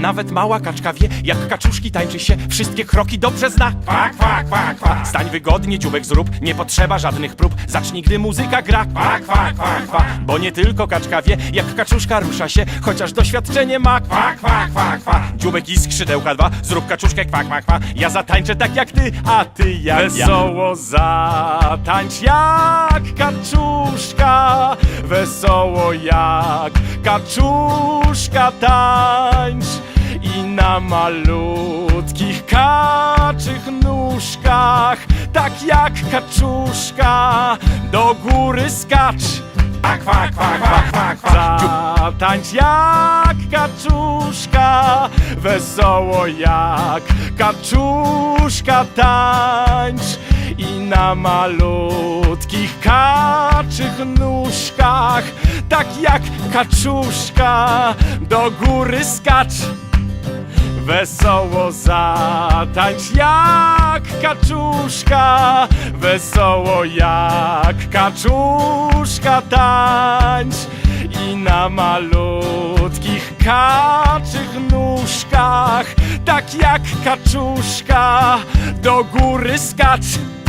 Nawet mała kaczka wie, jak kaczuszki tańczy się, wszystkie kroki dobrze zna. Kwa, kwa, kwa, kwa. Stań wygodnie, dziubek zrób, nie potrzeba żadnych prób. Zacznij, gdy muzyka gra. Kwa, kwa, kwa, kwa. Bo nie tylko kaczka wie, jak kaczuszka rusza się, chociaż doświadczenie ma. Kwa, kwa, kwa, kwa. Dziubek i skrzydełka dwa, zrób kaczuszkę kwa, kwa, kwa. Ja zatańczę tak jak ty, a ty jak Wesoło zatańcz jak kaczuszka, wesoło jak kaczuszka tańcz na malutkich kaczych nóżkach, tak jak kaczuszka, do góry skacz. Kwa, kwa, kwa, kwa, kwa, kwa. Zatańcz jak kaczuszka, wesoło jak kaczuszka tańcz i na malutkich kaczych nóżkach, tak jak kaczuszka, do góry skacz. Wesoło zatańcz jak kaczuszka, wesoło jak kaczuszka tańcz i na malutkich kaczych nóżkach, tak jak kaczuszka, do góry skacz.